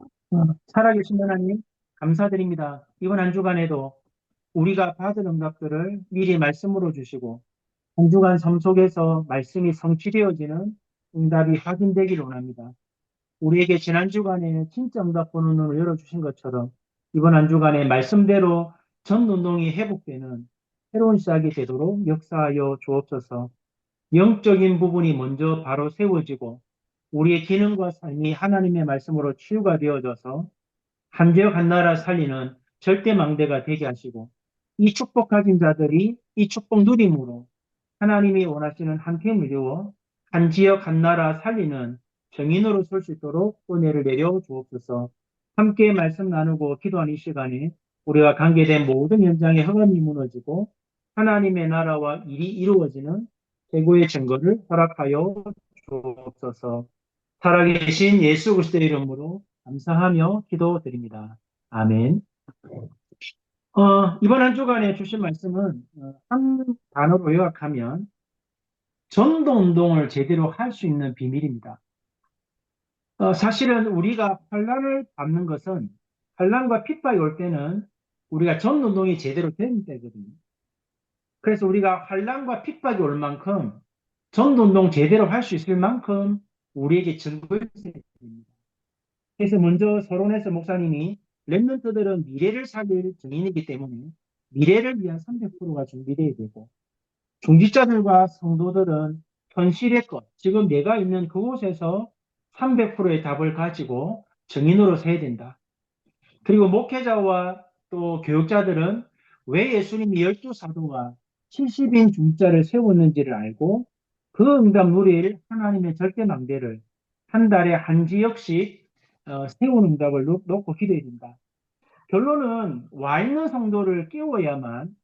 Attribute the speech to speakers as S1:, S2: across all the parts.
S1: 어, 살아계신 하나님, 감사드립니다. 이번 한 주간에도 우리가 받은 응답들을 미리 말씀으로 주시고, 한 주간 삶 속에서 말씀이 성취되어지는 응답이 확인되기를 원합니다. 우리에게 지난 주간에 진짜 응답 보는 눈을 열어주신 것처럼, 이번 한 주간에 말씀대로 전 운동이 회복되는 새로운 시작이 되도록 역사하여 주옵소서, 영적인 부분이 먼저 바로 세워지고, 우리의 기능과 삶이 하나님의 말씀으로 치유가 되어져서 한 지역 한 나라 살리는 절대 망대가 되게 하시고 이 축복 가진 자들이 이 축복 누림으로 하나님이 원하시는 한 팀을 이루어 한 지역 한 나라 살리는 정인으로 설 수 있도록 은혜를 내려 주옵소서. 함께 말씀 나누고 기도하는 이 시간에 우리가 관계된 모든 현장의 허감이 무너지고 하나님의 나라와 일이 이루어지는 최고의 증거를 허락하여 주옵소서 살아계신 예수 그리스도의 이름으로 감사하며 기도드립니다. 아멘. 어, 이번 한 주간에 주신 말씀은 어, 한 단어로 요약하면 전도 운동을 제대로 할 수 있는 비밀입니다. 어, 사실은 우리가 환란을 받는 것은 환란과 핍박이 올 때는 우리가 전도 운동이 제대로 된 때거든요. 그래서 우리가 환란과 핍박이 올 만큼 전도 운동 제대로 할 수 있을 만큼 우리에게 증거를 드립니다. 그래서 먼저 서론에서 목사님이 랩런트들은 미래를 살릴 증인이기 때문에 미래를 위한 300%가 준비되어야 되고 중직자들과 성도들은 현실의 것, 지금 내가 있는 그곳에서 300%의 답을 가지고 증인으로 서야 된다. 그리고 목회자와 또 교육자들은 왜 예수님이 열두 사도와 70인 중자를 세웠는지를 알고 그 응답 누릴 하나님의 절대 망대를 한 달에 한 지역씩 어, 세운 응답을 놓, 놓고 기도해야 된다. 결론은 와 있는 성도를 깨워야만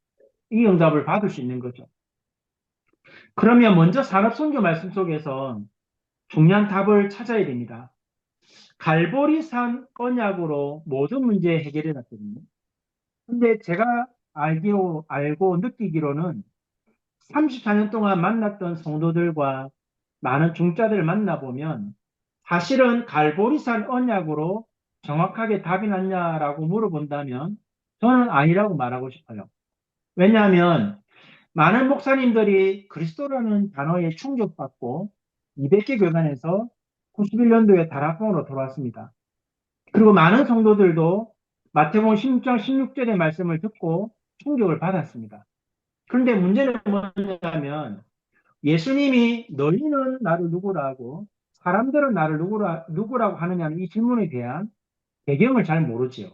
S1: 이 응답을 받을 수 있는 거죠. 그러면 먼저 산업 선교 말씀 속에서 중요한 답을 찾아야 됩니다. 갈보리산 언약으로 모든 문제 해결해 놨거든요. 근데 제가 알고, 알고 느끼기로는 34년 동안 만났던 성도들과 많은 중자들을 만나보면 사실은 갈보리산 언약으로 정확하게 답이 났냐라고 물어본다면 저는 아니라고 말하고 싶어요. 왜냐하면 많은 목사님들이 그리스도라는 단어에 충격받고 200개 교단에서 91년도에 다락봉으로 돌아왔습니다. 그리고 많은 성도들도 마태복음 16장 16절의 말씀을 듣고 충격을 받았습니다. 그런데 문제는 뭐냐면 예수님이 너희는 나를 누구라고 사람들은 나를 누구라, 누구라고 하느냐는 이 질문에 대한 배경을 잘 모르지요.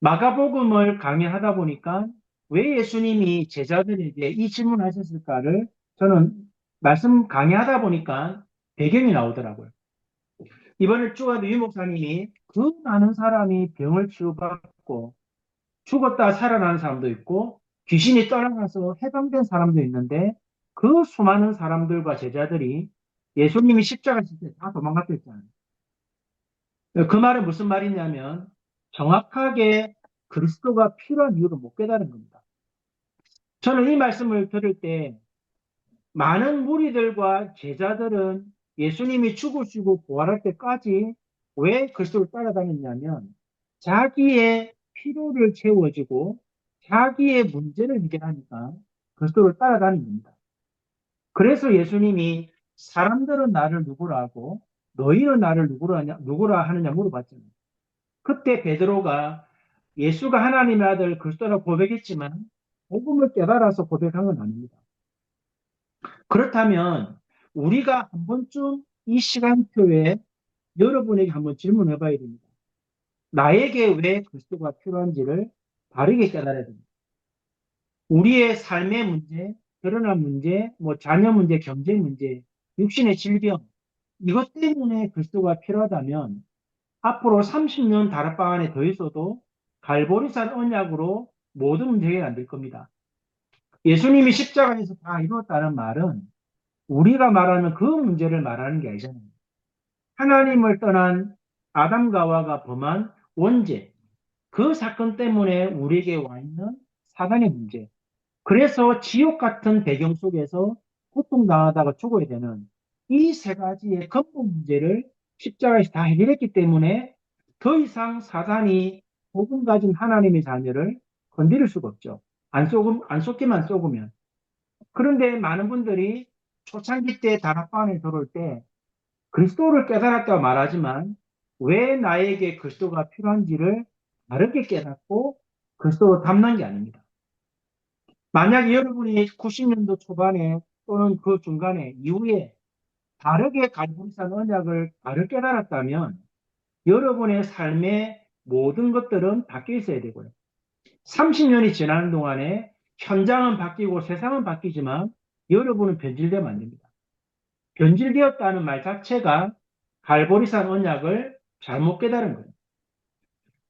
S1: 마가복음을 강의하다 보니까 왜 예수님이 제자들에게 이 질문을 하셨을까를 저는 말씀 강의하다 보니까 배경이 나오더라고요. 이번에 주가도 유 목사님이 그 많은 사람이 병을 치유받고 죽었다 살아나는 사람도 있고 귀신이 떠나가서 해방된 사람도 있는데 그 수많은 사람들과 제자들이 예수님이 십자가 질때 다 도망갔댔잖아요. 그 말은 무슨 말이냐면 정확하게 그리스도가 필요한 이유를 못 깨달은 겁니다. 저는 이 말씀을 들을 때 많은 무리들과 제자들은 예수님이 죽으시고 부활할 때까지 왜 그리스도를 따라다녔냐면 자기의 필요를 채워지고 자기의 문제를 해결하니까 그리스도를 따라다닌 겁니다. 그래서 예수님이 사람들은 나를 누구라 하고 너희는 나를 누구라 하냐, 누구라 하느냐 물어봤잖아요. 그때 베드로가 예수가 하나님의 아들 그리스도라 고백했지만 복음을 깨달아서 고백한 건 아닙니다. 그렇다면 우리가 한 번쯤 이 시간표에 여러분에게 한번 질문해 봐야 됩니다. 나에게 왜 그리스도가 필요한지를 바르게 깨달아야 됩니다. 우리의 삶의 문제, 결혼한 문제, 뭐 자녀 문제, 경제 문제, 육신의 질병, 이것 때문에 그리스도가 필요하다면 앞으로 30년 다락방 안에 더 있어도 갈보리산 언약으로 모든 문제 해결 안될 겁니다. 예수님이 십자가에서 다 이루었다는 말은 우리가 말하는 그 문제를 말하는 게 아니잖아요. 하나님을 떠난 아담과 하와가 범한 원죄, 그 사건 때문에 우리에게 와 있는 사단의 문제. 그래서 지옥 같은 배경 속에서 고통당하다가 죽어야 되는 이 세 가지의 근본 문제를 십자가에서 다 해결했기 때문에 더 이상 사단이 복음 가진 하나님의 자녀를 건드릴 수가 없죠. 안 쏘금, 안 쏘기만 쏘으면. 그런데 많은 분들이 초창기 때 다락방에 들어올 때 그리스도를 깨달았다고 말하지만 왜 나에게 그리스도가 필요한지를 다르게 깨닫고 그리스도로 담는 게 아닙니다. 만약 여러분이 90년도 초반에 또는 그 중간에 이후에 다르게 갈보리산 언약을 다르게 깨달았다면 여러분의 삶의 모든 것들은 바뀌어 있어야 되고요. 30년이 지나는 동안에 현장은 바뀌고 세상은 바뀌지만 여러분은 변질되면 안 됩니다. 변질되었다는 말 자체가 갈보리산 언약을 잘못 깨달은 거예요.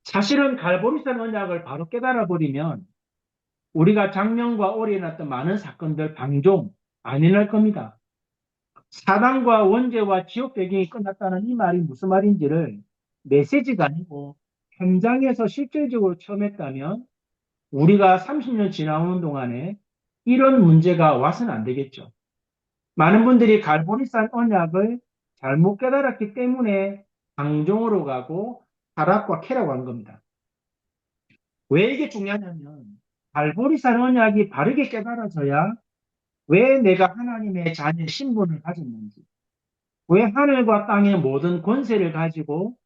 S1: 사실은 갈보리산 언약을 바로 깨달아 버리면 우리가 작년과 올해 났던 많은 사건들 방종 안 일어날 겁니다. 사단과 원죄와 지옥 배경이 끝났다는 이 말이 무슨 말인지를 메시지가 아니고 현장에서 실질적으로 처음 했다면 우리가 30년 지나오는 동안에 이런 문제가 와서는 안 되겠죠. 많은 분들이 갈보리산 언약을 잘못 깨달았기 때문에 방종으로 가고 타락과 캐라고 한 겁니다. 왜 이게 중요하냐면 갈보리산 언약이 바르게 깨달아져야 왜 내가 하나님의 자녀 신분을 가졌는지 왜 하늘과 땅의 모든 권세를 가지고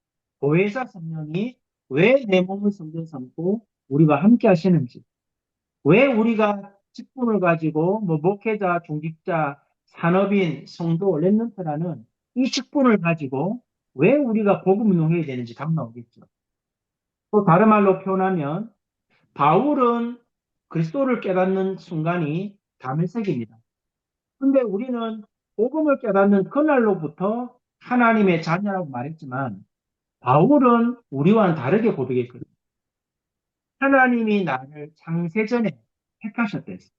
S1: 보혜사 성령이 왜 내 몸을 성전 삼고 우리가 함께 하시는지 왜 우리가 직분을 가지고 뭐 목회자, 중직자, 산업인, 성도, 랩런트라는 이 직분을 가지고 왜 우리가 복음 운동해야 되는지 답 나오겠죠. 또 다른 말로 표현하면 바울은 그리스도를 깨닫는 순간이 담일색입니다. 근데 우리는 복음을 깨닫는 그날로부터 하나님의 자녀라고 말했지만 바울은 우리와는 다르게 고백했거든요. 하나님이 나를 창세전에 택하셨댔어요.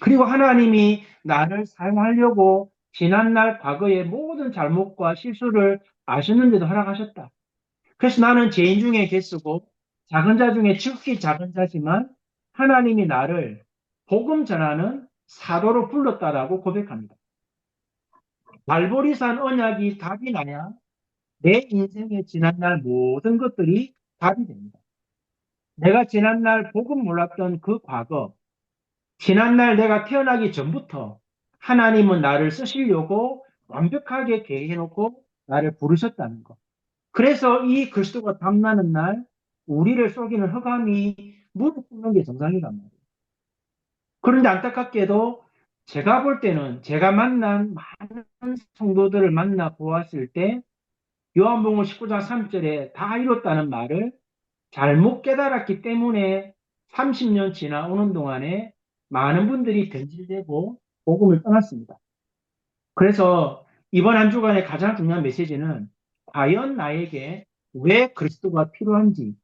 S1: 그리고 하나님이 나를 사용하려고 지난날 과거의 모든 잘못과 실수를 아셨는데도 허락하셨다. 그래서 나는 죄인 중에 개쓰고 작은 자 중에 즉히 작은 자지만 하나님이 나를 복음 전하는 사도로 불렀다라고 고백합니다. 말보리산 언약이 답이 나야 내 인생의 지난날 모든 것들이 답이 됩니다. 내가 지난날 복음 몰랐던 그 과거, 지난날 내가 태어나기 전부터 하나님은 나를 쓰시려고 완벽하게 계획해놓고 나를 부르셨다는 것. 그래서 이 그리스도가 담나는 날 우리를 속이는 허감이 무릎 꿇는 게 정상이란 말이에요. 그런데 안타깝게도 제가 볼 때는 제가 만난 많은 성도들을 만나 보았을 때 요한복음 19장 3절에 다 이뤘다는 말을 잘못 깨달았기 때문에 30년 지나오는 동안에 많은 분들이 변질되고 복음을 떠났습니다. 그래서 이번 한 주간의 가장 중요한 메시지는 과연 나에게 왜 그리스도가 필요한지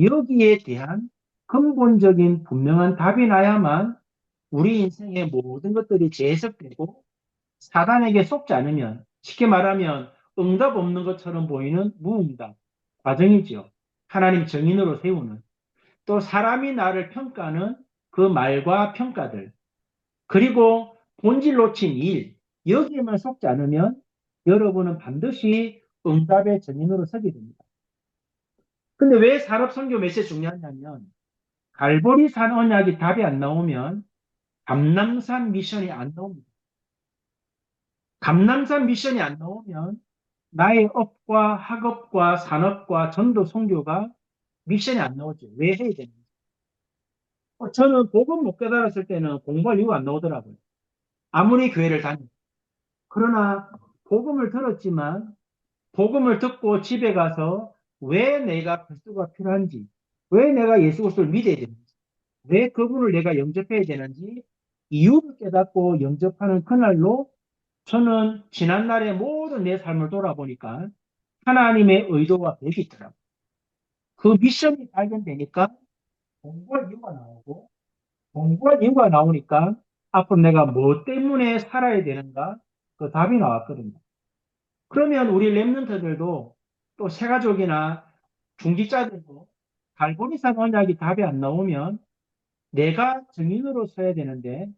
S1: 여기에 대한 근본적인 분명한 답이 나야만 우리 인생의 모든 것들이 재해석되고 사단에게 속지 않으면 쉽게 말하면 응답 없는 것처럼 보이는 무응답 과정이지요. 하나님 정인으로 세우는 또 사람이 나를 평가하는 그 말과 평가들 그리고 본질 놓친 일 여기에만 속지 않으면 여러분은 반드시 응답의 정인으로 서게 됩니다. 근데 왜 산업 선교 메시지 중요하냐면 갈보리 산 언약이 답이 안 나오면 감남산 미션이 안 나옵니다. 감남산 미션이 안 나오면 나의 업과 학업과 산업과 전도 선교가 미션이 안 나오죠. 왜 해야 되는지. 어, 저는 복음 못 깨달았을 때는 공부할 이유가 안 나오더라고요. 아무리 교회를 다니. 그러나 복음을 들었지만 복음을 듣고 집에 가서 왜 내가 그리스도가 필요한지, 왜 내가 예수 그리스도를 믿어야 되는지, 왜 그분을 내가 영접해야 되는지 이유를 깨닫고 영접하는 그날로 저는 지난날의 모든 내 삶을 돌아보니까 하나님의 의도와 계획이 있더라고요. 그 미션이 발견되니까 공부할 이유가 나오고 공부할 이유가 나오니까 앞으로 내가 뭐 때문에 살아야 되는가 그 답이 나왔거든요. 그러면 우리 랩런트들도 또 세가족이나 중직자들도 갈보리산 언약이 답이 안 나오면 내가 증인으로 서야 되는데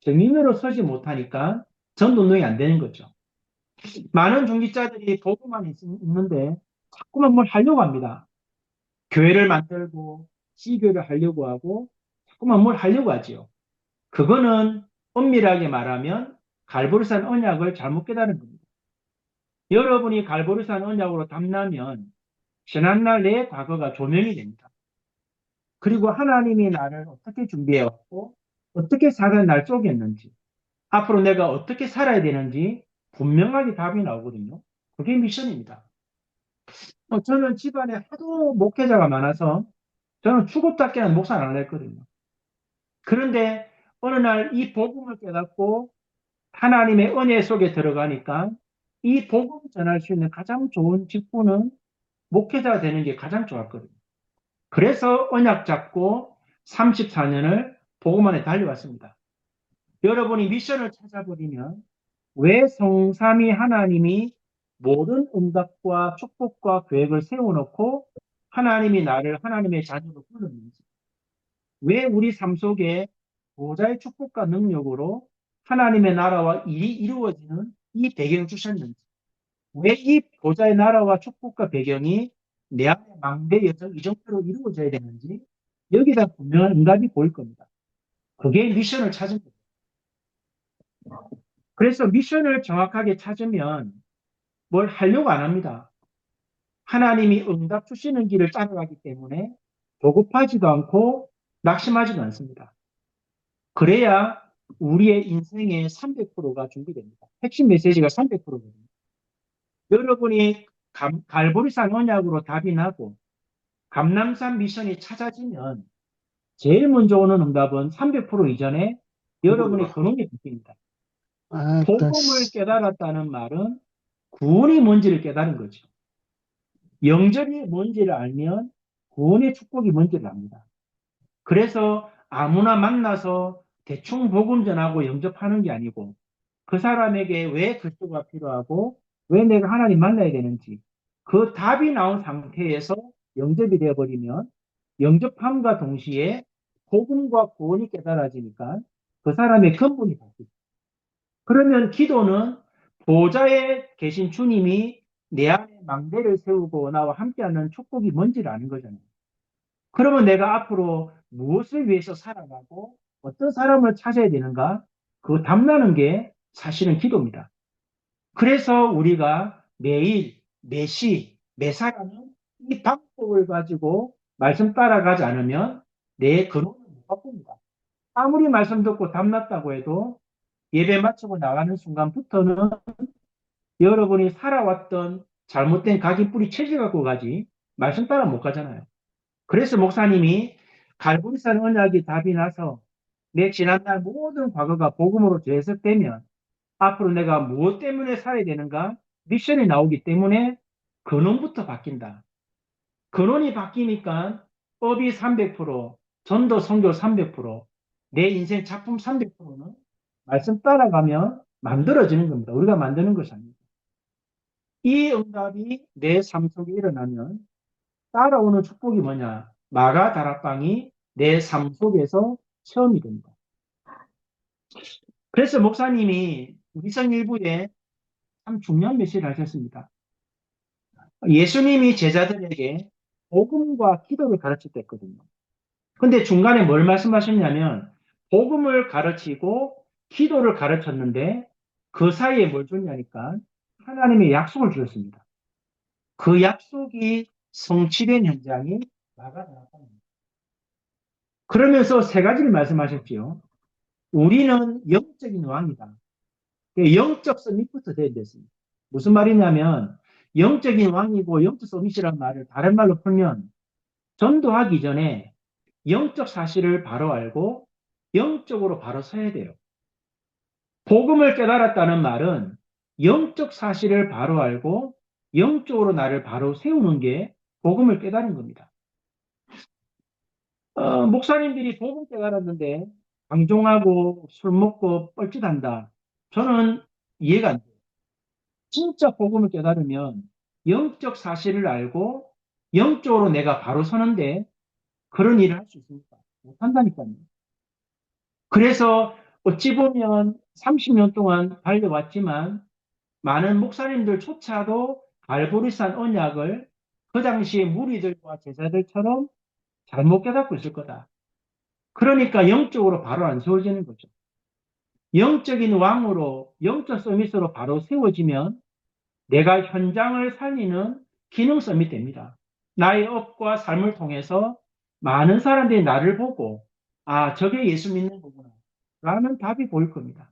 S1: 증인으로 서지 못하니까 전운동이 안 되는 거죠. 많은 중직자들이 복음만 있는데 자꾸만 뭘 하려고 합니다. 교회를 만들고 시교를 하려고 하고 자꾸만 뭘 하려고 하지요. 그거는 엄밀하게 말하면 갈보리산 언약을 잘못 깨달은 겁니다. 여러분이 갈보리산 언약으로 담나면 지난날 내 과거가 조명이 됩니다. 그리고 하나님이 나를 어떻게 준비해왔고 어떻게 사단이 날 쪼갰는지 앞으로 내가 어떻게 살아야 되는지 분명하게 답이 나오거든요. 그게 미션입니다. 어, 저는 집안에 하도 목회자가 많아서 저는 죽었다께는 목사를 안 했거든요. 그런데 어느 날 이 복음을 깨닫고 하나님의 은혜 속에 들어가니까 이 복음 전할 수 있는 가장 좋은 직분은 목회자가 되는 게 가장 좋았거든요. 그래서 언약 잡고 34년을 복음 안에 달려왔습니다. 여러분이 미션을 찾아버리면 왜 성삼위 하나님이 모든 응답과 축복과 계획을 세워놓고 하나님이 나를 하나님의 자녀로 불렀는지 왜 우리 삶 속에 보좌의 축복과 능력으로 하나님의 나라와 일이 이루어지는 이 배경을 주셨는지 왜 이 보좌의 나라와 축복과 배경이 내 안에 망대 여정 이 정도로 이루어져야 되는지 여기다 분명한 응답이 보일 겁니다. 그게 미션을 찾은 거예요. 그래서 미션을 정확하게 찾으면 뭘 하려고 안 합니다. 하나님이 응답 주시는 길을 따라가기 때문에 조급하지도 않고 낙심하지도 않습니다. 그래야 우리의 인생의 300%가 준비됩니다. 핵심 메시지가 300%거든요. 여러분이 감, 갈보리산 언약으로 답이 나고 감남산 미션이 찾아지면 제일 먼저 오는 응답은 300% 이전에 여러분의 근원이 바뀝니다.
S2: 아,
S1: 복음을 깨달았다는 말은 구원이 뭔지를 깨달은 거죠. 영접이 뭔지를 알면 구원의 축복이 뭔지를 압니다. 그래서 아무나 만나서 대충 복음 전하고 영접하는 게 아니고 그 사람에게 왜 그리스도가 필요하고 왜 내가 하나님 만나야 되는지 그 답이 나온 상태에서 영접이 되어버리면 영접함과 동시에 복음과 구원이 깨달아지니까 그 사람의 근본이 바뀌죠. 그러면 기도는 보좌에 계신 주님이 내 안에 망대를 세우고 나와 함께하는 축복이 뭔지를 아는 거잖아요. 그러면 내가 앞으로 무엇을 위해서 살아가고 어떤 사람을 찾아야 되는가? 그 답나는 게 사실은 기도입니다. 그래서 우리가 매일, 매시, 매사라는 이 방법을 가지고 말씀 따라가지 않으면 내 근원을 못 바꿉니다. 아무리 말씀 듣고 답났다고 해도 예배 마치고 나가는 순간부터는 여러분이 살아왔던 잘못된 각인 뿌리 체질 갖고 가지 말씀 따라 못 가잖아요. 그래서 목사님이 갈보리산 언약이 답이 나서 내 지난날 모든 과거가 복음으로 재해석되면 앞으로 내가 무엇 때문에 살아야 되는가 미션이 나오기 때문에 근원부터 바뀐다. 근원이 바뀌니까 법이 300%, 전도 성교 300%, 내 인생 작품 300%는 말씀 따라가면 만들어지는 겁니다. 우리가 만드는 것이 아닙니다. 이 응답이 내 삶 속에 일어나면 따라오는 축복이 뭐냐? 마가 다락방이 내 삶 속에서 체험이 됩니다. 그래서 목사님이 위성 일부에 참 중요한 메시지를 하셨습니다. 예수님이 제자들에게 복음과 기도를 가르칠 때 했거든요. 근데 중간에 뭘 말씀하셨냐면 복음을 가르치고 기도를 가르쳤는데 그 사이에 뭘 줬냐니까 하나님의 약속을 주셨습니다. 그 약속이 성취된 현장이 나가다랍니다. 그러면서 세 가지를 말씀하셨지요. 우리는 영적인 왕이다. 영적 서밋부터 돼야 됐습니다. 무슨 말이냐면 영적인 왕이고 영적 서밋이라는 말을 다른 말로 풀면 전도하기 전에 영적 사실을 바로 알고 영적으로 바로 서야 돼요. 복음을 깨달았다는 말은 영적 사실을 바로 알고 영적으로 나를 바로 세우는 게 복음을 깨달은 겁니다. 어, 목사님들이 복음 깨달았는데 방종하고 술 먹고 뻘짓한다. 저는 이해가 안 돼요. 진짜 복음을 깨달으면 영적 사실을 알고 영적으로 내가 바로 서는데 그런 일을 할 수 있습니까? 못한다니까요. 그래서 어찌 보면 30년 동안 달려왔지만 많은 목사님들조차도 갈보리산 언약을 그 당시에 무리들과 제자들처럼 잘못 깨닫고 있을 거다. 그러니까 영적으로 바로 안 세워지는 거죠. 영적인 왕으로, 영적 서밋으로 바로 세워지면 내가 현장을 살리는 기능 서밋 됩니다. 나의 업과 삶을 통해서 많은 사람들이 나를 보고, 아, 저게 예수 믿는 거구나. 라는 답이 보일 겁니다.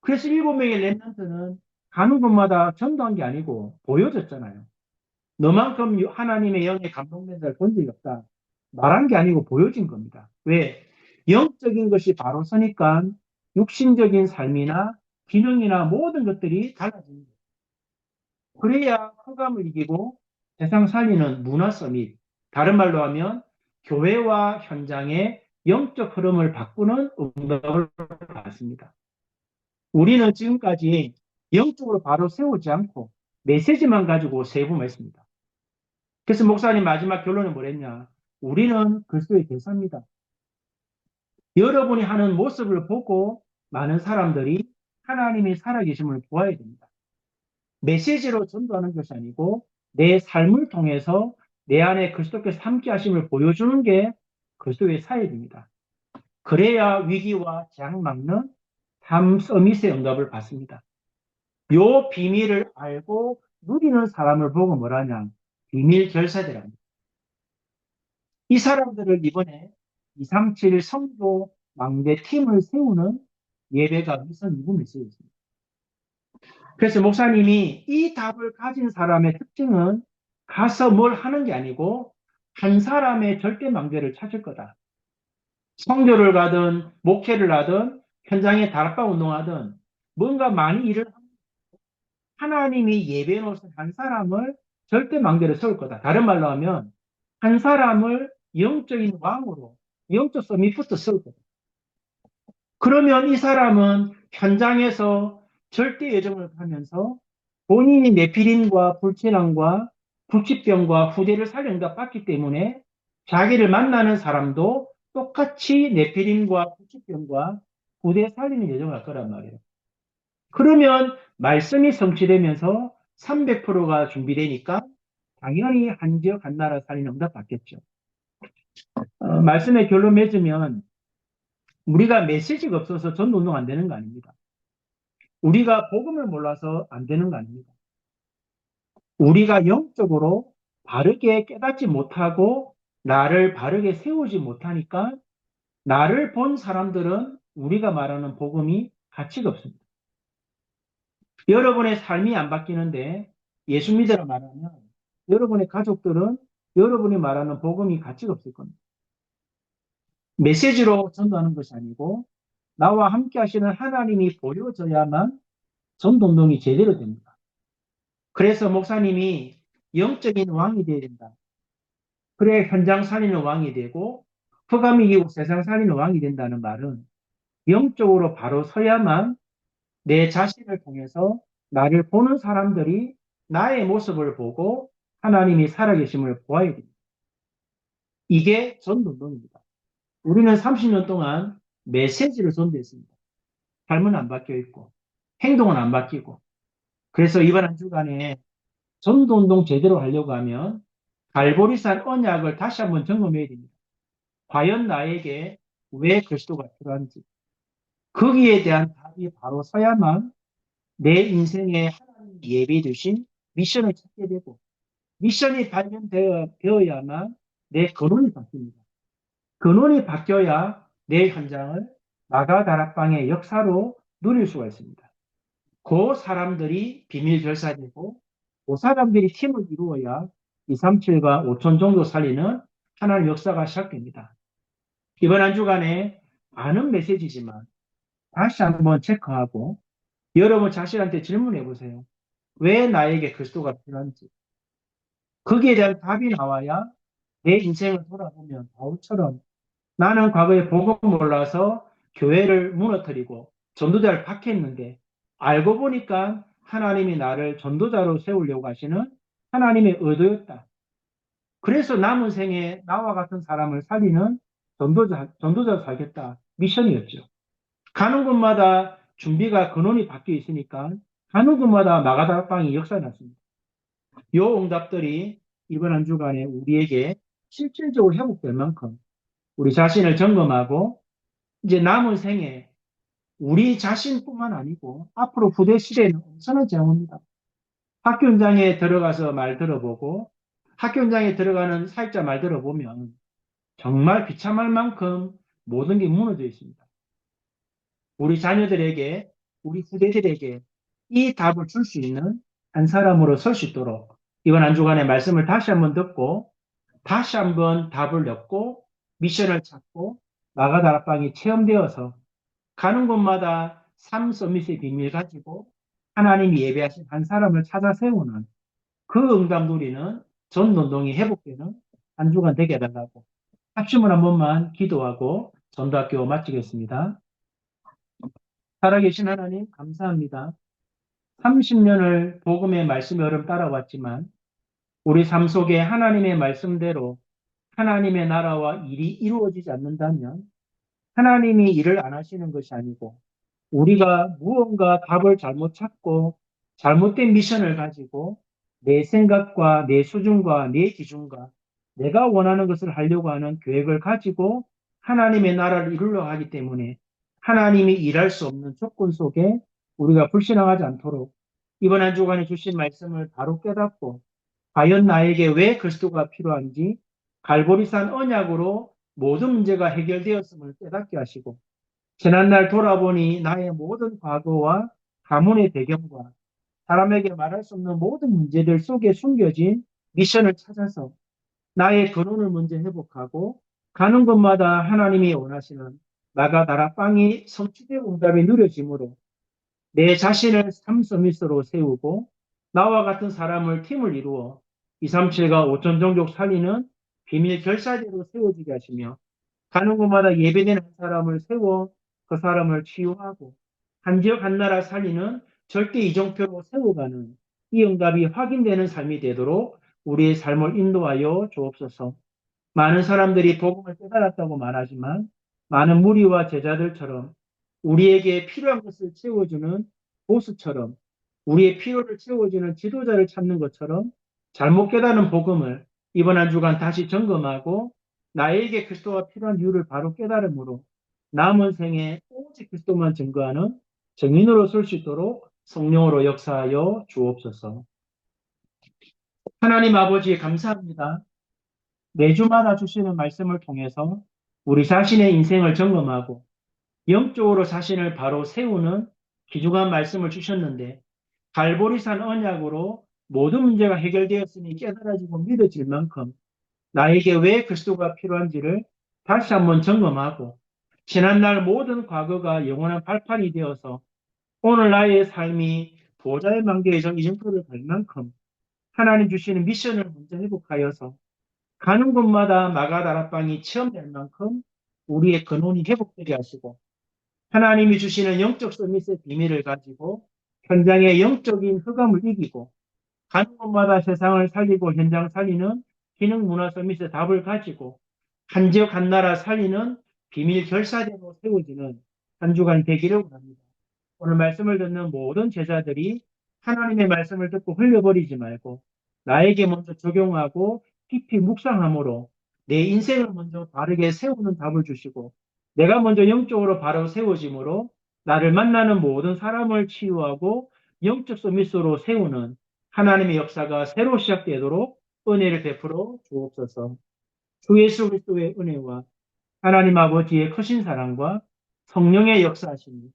S1: 그래서 일곱 명의 랩런트는 가는 곳마다 전도한 게 아니고 보여줬잖아요. 너만큼 하나님의 영에 감동된 자를 본 적이 없다. 말한 게 아니고 보여진 겁니다. 왜? 영적인 것이 바로 서니까 육신적인 삶이나 기능이나 모든 것들이 달라집니다. 그래야 흑감을 이기고 세상 살리는 문화 서밋, 다른 말로 하면 교회와 현장의 영적 흐름을 바꾸는 응답을 받습니다. 우리는 지금까지 영적으로 바로 세우지 않고 메시지만 가지고 세분했습니다. 그래서 목사님 마지막 결론은 뭐랬냐? 우리는 그리스도의 대사입니다. 여러분이 하는 모습을 보고 많은 사람들이 하나님이 살아계심을 보아야 됩니다. 메시지로 전도하는 것이 아니고 내 삶을 통해서 내 안에 그리스도께서 함께 하심을 보여주는 게 그리스도의 사역입니다. 그래야 위기와 재앙 막는 삶 서밋의 응답을 받습니다. 요 비밀을 알고 누리는 사람을 보고 뭐라냐? 비밀 결사대랍니다. 이 사람들을 이번에 237 성도 망대 팀을 세우는 예배가 우선 이부 메시지입니다. 그래서 목사님이 이 답을 가진 사람의 특징은 가서 뭘 하는 게 아니고 한 사람의 절대 망대를 찾을 거다. 성교를 가든 목회를 하든 현장에 다락방 운동하든 뭔가 많이 일을 하나님이 예배 놓으신 한 사람을 절대 망대를 세울 거다. 다른 말로 하면 한 사람을 영적인 왕으로 영적 세울 거다. 그러면 이 사람은 현장에서 절대 예정을 하면서 본인이 네피림과 불신앙과 불치병과 후대를 살려다 받기 때문에 자기를 만나는 사람도 똑같이 네피림과 불치병과 후대 살리는 예정을 할 거란 말이에요. 그러면 말씀이 성취되면서 300%가 준비되니까 당연히 한 지역 한 나라 살리는 응답 받겠죠. 어, 말씀의 결론 맺으면 우리가 메시지가 없어서 전운동 안 되는 거 아닙니다. 우리가 복음을 몰라서 안 되는 거 아닙니다. 우리가 영적으로 바르게 깨닫지 못하고 나를 바르게 세우지 못하니까 나를 본 사람들은 우리가 말하는 복음이 가치가 없습니다. 여러분의 삶이 안 바뀌는데 예수 믿으라 말하면 여러분의 가족들은 여러분이 말하는 복음이 가치가 없을 겁니다. 메시지로 전도하는 것이 아니고 나와 함께 하시는 하나님이 보여져야만 전도운동이 제대로 됩니다. 그래서 목사님이 영적인 왕이 되어야 된다. 그래 현장 살리는 왕이 되고 허감이 이기고 세상 살리는 왕이 된다는 말은 영적으로 바로 서야만 내 자신을 통해서 나를 보는 사람들이 나의 모습을 보고 하나님이 살아계심을 보아야 됩니다. 이게 전도운동입니다. 우리는 30년 동안 메시지를 전도했습니다. 삶은 안 바뀌어 있고 행동은 안 바뀌고 그래서 이번 한 주간에 전도운동 제대로 하려고 하면 갈보리산 언약을 다시 한번 점검해야 됩니다. 과연 나에게 왜 그리스도가 필요한지 거기에 대한 답이 바로 서야만 내 인생에 하나님 예배 주신 미션을 찾게 되고 미션이 발견되어야만 내 근원이 바뀝니다. 근원이 바뀌어야 내 현장을 마가 다락방의 역사로 누릴 수가 있습니다. 그 사람들이 비밀 결사되고 그 사람들이 팀을 이루어야 237과 5천 정도 살리는 하나님 역사가 시작됩니다. 이번 한 주간에 많은 메시지지만 다시 한번 체크하고 여러분 자신한테 질문해 보세요. 왜 나에게 그리스도가 필요한지. 거기에 대한 답이 나와야 내 인생을 돌아보면 바울처럼 나는 과거에 복음 몰라서 교회를 무너뜨리고 전도자를 박했는데 알고 보니까 하나님이 나를 전도자로 세우려고 하시는 하나님의 의도였다. 그래서 남은 생에 나와 같은 사람을 살리는 전도자, 전도자 살겠다. 미션이었죠. 가는 곳마다 준비가 근원이 바뀌어 있으니까 가는 곳마다 마가다락방이 역사났습니다. 요 응답들이 이번 한 주간에 우리에게 실질적으로 회복될 만큼 우리 자신을 점검하고 이제 남은 생에 우리 자신뿐만 아니고 앞으로 후대 시대에는 엄청난 재앙입니다. 학교 현장에 들어가서 말 들어보고 학교 현장에 들어가는 사역자 말 들어보면 정말 비참할 만큼 모든 게 무너져 있습니다. 우리 자녀들에게 우리 후대들에게 이 답을 줄 수 있는 한 사람으로 설 수 있도록 이번 한 주간의 말씀을 다시 한번 듣고 다시 한번 답을 얻고 미션을 찾고 나가다락방이 체험되어서 가는 곳마다 삶 서밋의 비밀 가지고 하나님이 예배하신 한 사람을 찾아 세우는 그 응답 누리는 전노동이 회복되는 한 주간 되게 해달라고 합심을 한 번만 기도하고 전도학교 마치겠습니다. 살아계신 하나님 감사합니다. 30년을 복음의 말씀의 흐름 따라왔지만 우리 삶 속에 하나님의 말씀대로 하나님의 나라와 일이 이루어지지 않는다면 하나님이 일을 안 하시는 것이 아니고 우리가 무언가 답을 잘못 찾고 잘못된 미션을 가지고 내 생각과 내 수준과 내 기준과 내가 원하는 것을 하려고 하는 계획을 가지고 하나님의 나라를 이루려 하기 때문에 하나님이 일할 수 없는 조건 속에 우리가 불신앙하지 않도록 이번 한 주간에 주신 말씀을 바로 깨닫고 과연 나에게 왜 그리스도가 필요한지 갈보리산 언약으로 모든 문제가 해결되었음을 깨닫게 하시고 지난날 돌아보니 나의 모든 과거와 가문의 배경과 사람에게 말할 수 없는 모든 문제들 속에 숨겨진 미션을 찾아서 나의 근원을 먼저 회복하고 가는 곳마다 하나님이 원하시는 나가 나라 빵이 성취되고 응답이 누려짐으로 내 자신을 삶 서밋으로 세우고 나와 같은 사람을 팀을 이루어 237과 5천 종족 살리는 비밀 결사대로 세워지게 하시며 가는 곳마다 예배되는 한 사람을 세워 그 사람을 치유하고 한 지역 한 나라 살리는 절대 이정표로 세워가는 이 응답이 확인되는 삶이 되도록 우리의 삶을 인도하여 주옵소서. 많은 사람들이 복음을 깨달았다고 말하지만 많은 무리와 제자들처럼 우리에게 필요한 것을 채워주는 보스처럼 우리의 필요를 채워주는 지도자를 찾는 것처럼 잘못 깨달은 복음을 이번 한 주간 다시 점검하고 나에게 그리스도가 필요한 이유를 바로 깨달음으로 남은 생에 오직 그리스도만 증거하는 증인으로 설 수 있도록 성령으로 역사하여 주옵소서. 하나님 아버지 감사합니다. 매주마다 주시는 말씀을 통해서 우리 자신의 인생을 점검하고 영적으로 자신을 바로 세우는 귀중한 말씀을 주셨는데 갈보리산 언약으로 모든 문제가 해결되었으니 깨달아지고 믿어질 만큼 나에게 왜 그리스도가 필요한지를 다시 한번 점검하고 지난날 모든 과거가 영원한 발판이 되어서 오늘 나의 삶이 보좌의 망대의 정 이정표를 갈 만큼 하나님 주시는 미션을 먼저 회복하여서 가는 곳마다 마가다락방이 체험될 만큼 우리의 근원이 회복되게 하시고 하나님이 주시는 영적 서밋의 비밀을 가지고 현장의 영적인 흑암을 이기고 가는 곳마다 세상을 살리고 현장 살리는 기능 문화 서밋의 답을 가지고 한 지역 한 나라 살리는 비밀 결사대로 세워지는 한 주간 되기를 원합니다. 오늘 말씀을 듣는 모든 제자들이 하나님의 말씀을 듣고 흘려버리지 말고 나에게 먼저 적용하고 깊이 묵상함으로 내 인생을 먼저 바르게 세우는 답을 주시고 내가 먼저 영적으로 바로 세워짐으로 나를 만나는 모든 사람을 치유하고 영적 서밋으로 세우는 하나님의 역사가 새로 시작되도록 은혜를 베풀어 주옵소서. 주 예수 그리스도의 은혜와 하나님 아버지의 크신 사랑과 성령의 역사하심이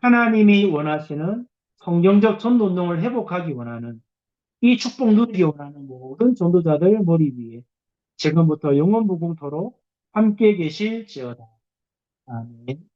S1: 하나님이 원하시는 성경적 전도 운동을 회복하기 원하는 이 축복 누리기 원하는 모든 전도자들 머리 위에 지금부터 영원무궁토록 함께 계실지어다. 아멘.